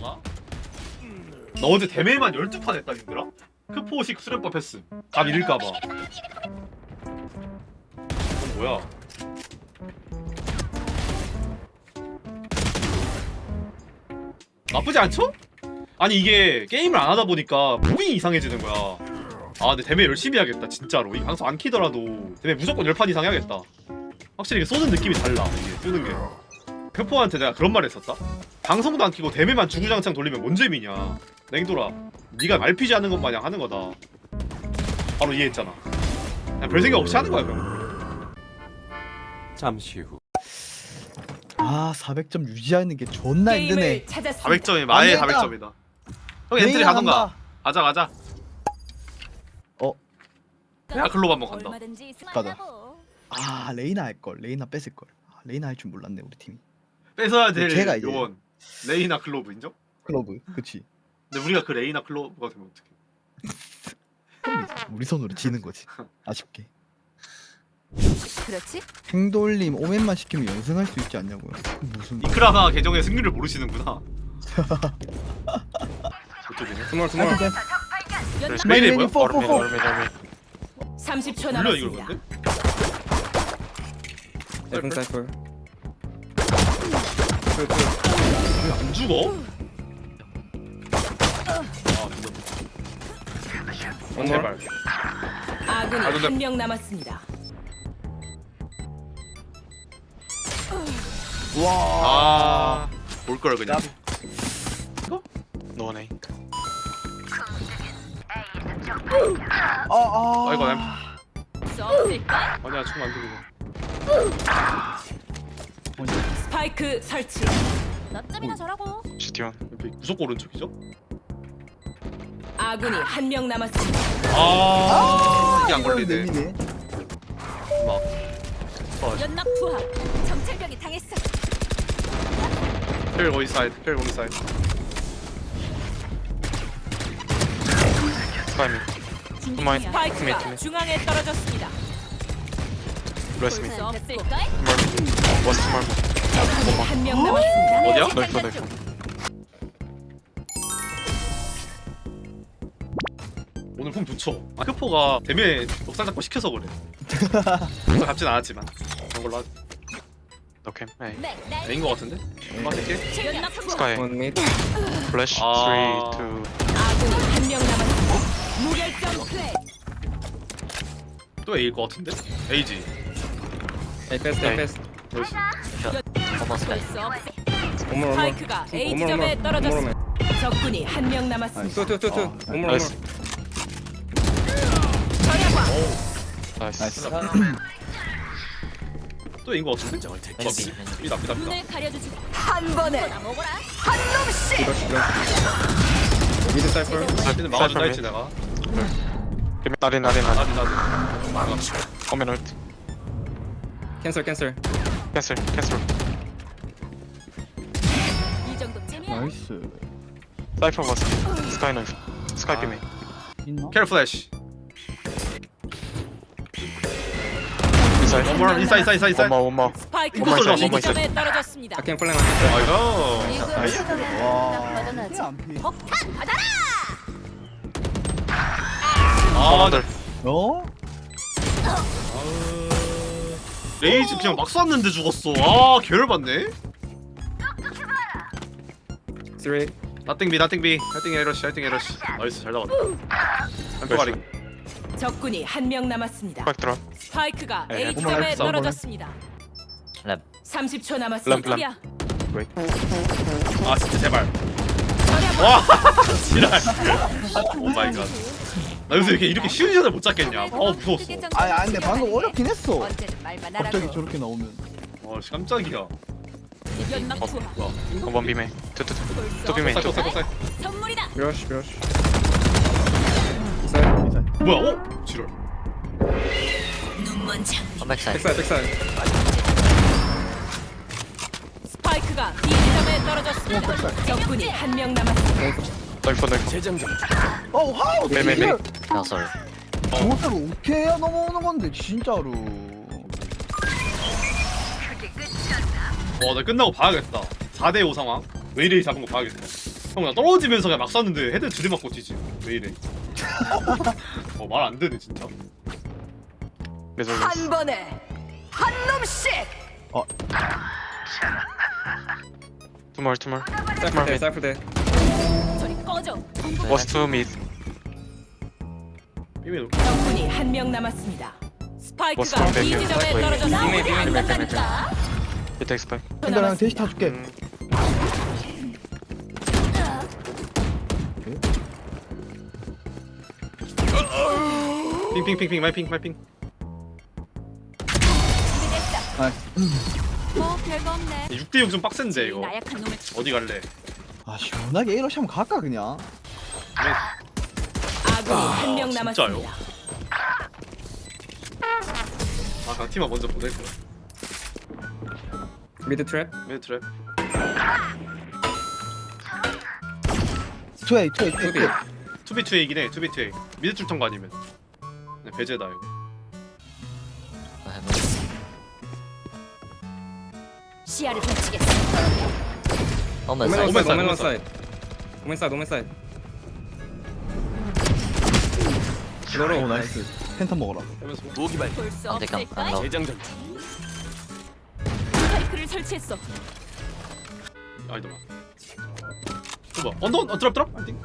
나가? 나 어제 대매만 12판 했다 님들아? 크포식 수련법 했음. 답 잃을까봐. 이건 뭐야? 나쁘지 않죠? 아니 이게 게임을 안 하다 보니까 무빙이 이상해지는 거야. 아 근데 대매 열심히 해야겠다 진짜로. 이 방송 안 키더라도. 대매 무조건 10판 이상 해야겠다. 확실히 이게 쏘는 느낌이 달라 이게 쏘는 게. 크포한테 내가 그런 말 했었다 방송도 안 키고 대매만 주구장창 돌리면 뭔 재미냐. 냉돌아 네가 말피지 않는 것 마냥 하는 거다. 바로 이해했잖아. 그냥 별 생각 없이 하는 거야 그럼. 잠시 후. 아 400점 유지하는 게 존나 힘드네. 게임을 찾았습니다. 400점이 마의 안 된다. 400점이다. 형 엔트리 가던가. 가자 가자. 어? 내가 글로브 한번 간다. 얼마든지 가자. 아 레이나 할 걸. 레이나 뺏을 걸. 아, 레이나 할 줄 몰랐네 우리 팀이. 뺏어야 될 제가 이제- 요원 레이나 클로브 인정? 클로브 그치 근데 우리가 그 레이나 클로브가 되면 어떡해 우리 손으로 지는 거지 아쉽게 그렇지? 행돌림 오맨만 시키면 연승할 수 있지 않냐고요 무슨 이크라가 계정의 승률을 모르시는구나 어쩌지네 스몰 스몰. 왜 이래 뭐야? 포, 포, 포. 30초 물려 이걸 남았습니다. 근데? 에픈 사이플. 왜안 죽어? 아 죽었다 제발 아군이 아, 근데- 한 명 남았습니다. 아... 볼걸 그냥 노네. 아, 아. 아이고 난 쏘쓸까? 아니야 총안 들리고 스파이크 설치. 너점이나 저라고. 시티원. 옆에 무조건 오른쪽이죠? 아군이 한 명 남았습니다. 아... 이게 안 걸리네. 막 연막 투하. 정찰병이 당했어. 펠 거기 사이드 펠 거기 사이드. 스파이크가 투메이트메. 중앙에 떨어졌습니다. 한명 남았습니다. 어디야? 넓어 넓어. 오늘 폼 좋죠 아 크포가 대매 녹살 잡고 시켜서 그래 잡진 않았지만 그런 걸로. 맥, 날 A인 거 같은데? 얼마 될게? 미드. 플래시. 아. 3, 2. 아군이 한명 남았습니다. 무결점 플레이. 또 A일 거 같은데? A지 에이 패스 에이 패스. 볼수 없어. 오물 오물. 스파이크가 A 오물 지점에 오물. 떨어졌습니다. 적군이 한 명 남았습니다. 투투투투. 아, 오물 오물. 나이스. 나이스. 나이스 또 A인 거 같은데? 맞지? B다 B다 B다 눈을 가려주지. 한 번에 나 먹어라. 이거 이거. 미드 사이플. B는 막아준다 했지 내가 나린 나린 나린. 나디 나디 오면 얼트. 캔슬 캔슬. 캔슬 캔슬. 이 정도쯤이야. 나이스 사이퍼 버스. 스카이 나이스. 스카이 비메. 있나? 캐럴 플래시 인사이드. 원몰 인사이드 인사이드 인사이드 원마 원마. 스파이크가 이거 쏠자, A 이거 지점에 떨어졌습니다. 아켄 플랭 아켄 아이고 와 받아놔지. 안 피. 폭탄 받아라. 아들 어? 레이즈 그냥 막 쐈는데 죽었어 아 개열받네 플랭. 3. 나땡비 나땡비 할팅 에러시 할팅 에러시 나이스 잘 나왔다 햄프가리 적군이 한 명 남았습니다. 스파이크 드랍. 스파이크가 네, A 네. 지점에 떨어졌습니다. 랩. 30초 램, 남았습니다. 램. 아 진짜 제발 와 지랄 오 마이 갓 나 요새 이렇게 이렇게 쉬운 샷을 못 잡겠냐 어 무서웠어 아니 아니 근데 방금 어렵긴 했어 언제든 말만 갑자기. 저렇게 나오면 와 씨, 깜짝이야 연막 투하. 뭐야 원번 비메. 또 비메. 쌀 없을걸? 쌀 쌀. 선물이다. 브러쉬 브러쉬. 사이. 뭐야 어? 지랄 컴백사이 백사이 백사이. 스파이크가 B 지점에 떨어졌습니다. 적군이 한 명 남았습니다. 넓어 넓어. 어 하우 네, 네, 네. 야설. 저것대로 오케이 해야 넘어오는 건데 진짜로. 와나 끝나고 봐야겠다. 4대5 상황. 웨이레이 잡은 거 봐야겠다. 형 나 떨어지면서 그냥 막 쐈는데 헤드 두대 맞고 튀지 왜 이래 어말 안 되네 진짜. 레졸 한 번에 한 놈씩. 투몰 투몰 Cypher there, Cypher mid 삐메 적군이 한 명 남았습니다. 스파이크가 B 백, 지점에 백, 떨어졌습니다. 빅메이, 빅메이. 간다니까. hit expect 팬더랑 대시 타줄게. 음, 핑핑핑핑 마이핑 마이핑. 뭐 별거 없네. 6대6 좀 빡센데 이거. 나약한 놈을 어디 갈래 아 시원하게 한번 갈까 그냥 아군이 한명 진짜요? 남았습니다. 아 강팀아 먼저 보낼 거야 Mid trap. 메 트랩 투에이 투에이 투에이 투비. 투비 투에이긴 해 투비 투에이 미드 출턴 거 아니면 네, 배제다 이거 시야를 훔치겠어. 오멘 사이드 side, Omen Omen on side, side. Omen side, Omen side. 오 로로. 나이스 팬텀 먹어라 하면서 볼수 없을까? 안로 스파이크를 설치했어. 아이더라 봐봐 언더 어, 드랍 드랍 think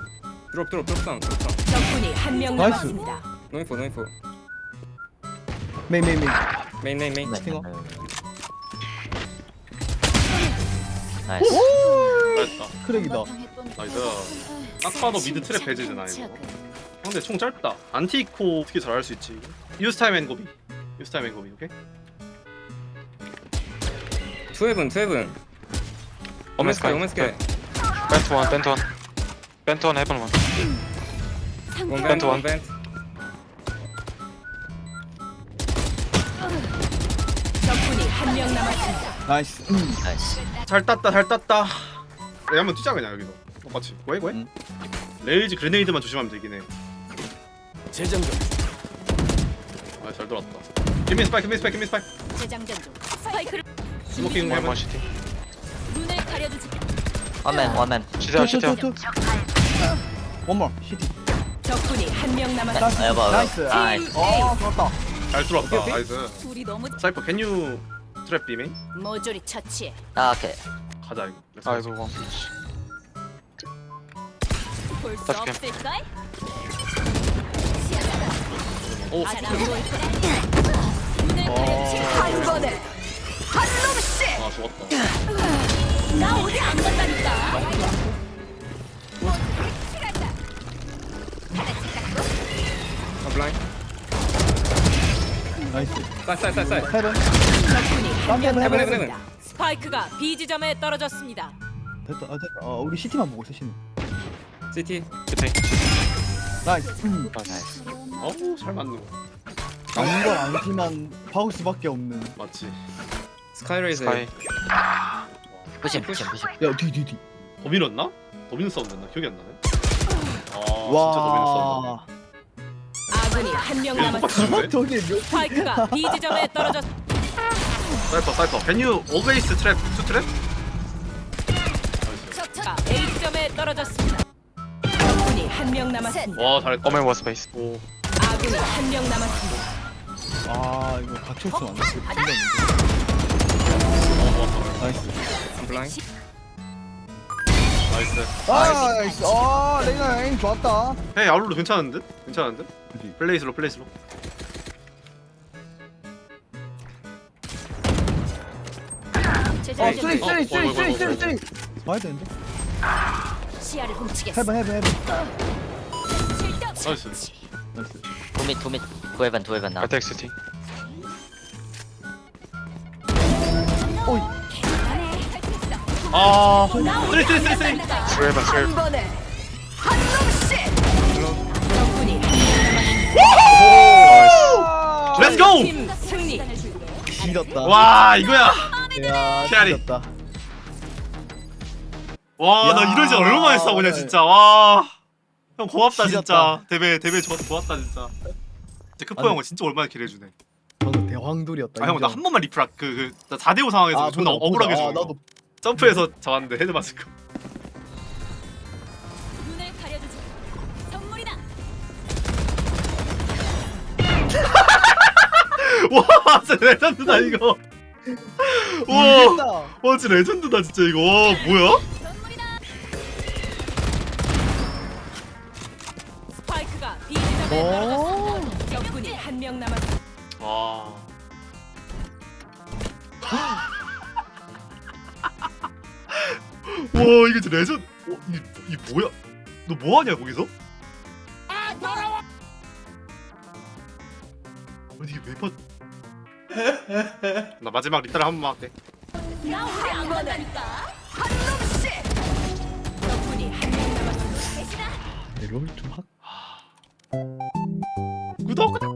Drop, drop, drop down, drop down. 적군이 한 명 나이스. 남았습니다. No info. 메인 메인 메인 Main, main, main. 스팅어. 나이스 나이스다 크랙이다 나이스 딱 봐도 미드 트랩 배제잖아 이거 근데 총 짧다 안티코 어떻게 잘할 수 있지 유스 타임 앤 고비 유스 타임 앤 고비 오케이 bent one bent one bent one heaven one One Vent, vent, one. one vent. 적군이 한 명 남았습니다. 나이스 음. 나이스 잘 땄다 잘 땄다 내가 한번 뛰자 그냥 여기서. 똑같이 고해 고해? 응. 레이지 그레네이드만 조심하면 되긴 해. 재장전 아잘 돌았다. 김민 스파이크 김민 스파이크 김민 스파이크. 재장전 중. 스파이크를 스모킹 one 해봐 more city 눈을 가려주지. 원맨 원맨. 시작 투투투 원몰 시티 적군이 한 명. 아 여봐 나이스. 나이스 어 좋았다. 잘 뚫었다. 오케이, 오케이. 나이스. 둘이 너무 사이퍼 캔유 트랩 비메인 모조리 처치해. 아 오케이 가자 이거 아이고 one 볼수 okay. 없을까? 오. 눈을 가려주지. 한 번에 한 놈씩. 아 좋았다 나 어디 안 간다니까. 나이스 Side, side, side, side. 헤븐 남았습니다. 스파이크가 B 지점에 떨어졌습니다. 됐다 아, 됐다 어 우리 시티만 보고 있어 시는 city 나이스 음. 나이스 어우 잘 맞는 거 아는 걸 알지만 박을 수밖에 없는 맞지 raise. sky pushing pushing pushing 야뒤뒤뒤 더 밀었나? 더 미는 사운드였나? 기억이 안 나네 아 진짜 더 미는 사운드 와 아군이 한 명 남았습니다. 몇 스파이크가 B 지점에 떨어졌. 사이퍼 사이퍼 Can you always trap to trap? 나이스 A 지점에 떨어졌습니다. 적군이 한 명 남았습니다. 와 잘했다 was space 오 아군이 한 명 남았습니다. 아 이거 갇혔으면 안 돼. 나이스. I'm blind. 나이스 나이스. 아 레이나 에임 좋았다. 헤이 아울로 괜찮은 듯? 괜찮은 듯? 그지. 플레이스로 플레이스로 어 쓰리 중. 쓰리 쓰리 어, 쓰리 어, 쓰리 어, 쓰리. 봐야 되는데. 시야를 훔치겠어. 해봐 해봐 해봐. 나이스 나이스. 투밋 투밋 투헤븐 투헤븐 나 take city 오이. 아 쓰리 쓰리 쓰리 쓰리 번에 한 놈씩. 적군이. Let's go! 팀 승리. 길었다. 와 이거야 야, 캐리. 찢었다. 와, 나 야. 이런 지 얼마 만에 싸보냐 진짜. 와. 형 고맙다 진짜. 지렸다. 대배 대배 조, 고맙다 진짜. 진짜 크포 아니. 형은 진짜 얼마나 길해 주네. 저도 대황돌이었다. 아 형 나한 번만 리프라 그그나 4대5 상황에서 아, 존나 보다, 억울하게 죽어. 아, 나도 점프해서 잡았는데 헤드 맞을 거. 와, 진짜 레전드다 이거. 우와 와 진짜 레전드다 진짜 이거 와 뭐야? 스파이크가 B 지점에 떨어졌습니다. 적군이 한 명 남았습니다. 와 와 이게 진짜 레전 어, 이, 이 뭐야 너 뭐하냐 거기서? 아니 이게 왜 봤... 나 마지막 리타를 한 번만 할게 한 번에 한 놈씩. 적군이 한명 남았습니다. 롤좀 하. 구독 구독